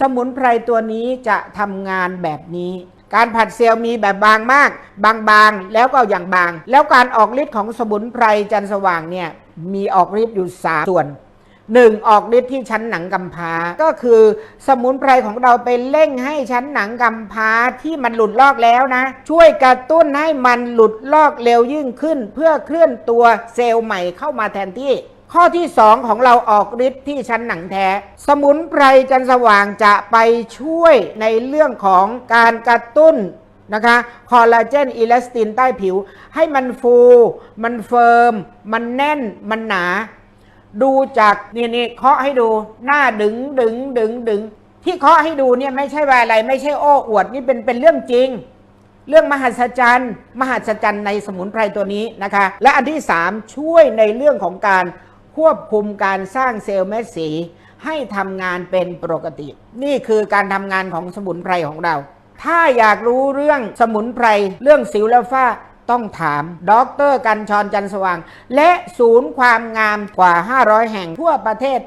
สมุนไพรตัวนี้จะทำงานแบบนี้การผัดเซลล์มีแบบบางมาก บางๆ แล้วก็อย่างบาง แล้วการออกฤทธิ์ของสมุนไพรจันสว่างเนี่ย มีออกฤทธิ์อยู่สามส่วนหนึ่งออกฤทธิ์ที่ชั้นหนังกำพร้าก็คือสมุนไพรของเราไปเร่งให้ชั้นหนังกำพร้าที่มันหลุดลอกแล้วนะ ช่วยกระตุ้นให้มันหลุดลอกเร็วยิ่งขึ้น เพื่อเคลื่อนตัวเซลล์ใหม่เข้ามาแทนที่ ข้อที่2ของเราออกฤทธิ์ที่ชั้นหนังแท้ สมุนไพรจันสว่างจะไปช่วยในเรื่องของการกระตุ้นนะคะคอลลาเจนอิลาสตินใต้ผิว ให้มันฟู มันเฟิร์ม มันแน่น มันหนา ดูจากนี่นี่เคาะให้ดูหน้าดึงดึงดึงดึงที่เคาะให้ดูเนี่ยไม่ใช่ว่าอะไร ไม่ใช่โอ้อวดนี่เป็นเป็นเรื่องจริง เรื่องมหัศจรรย์ มหัศจรรย์ในสมุนไพรตัวนี้นะคะ และอันที่ 3 ช่วยในเรื่องของการ ควบคุมการสร้างเซลล์เม็ดสีให้ทำงานเป็นปกติ นี่คือการทำงานของสมุนไพรของเรา ถ้าอยากรู้เรื่องสมุนไพร เรื่องสิวและฝ้าต้องถามดรกันชรจันสว่าง และศูนย์ความงามกว่า 500 แห่งทั่วประเทศ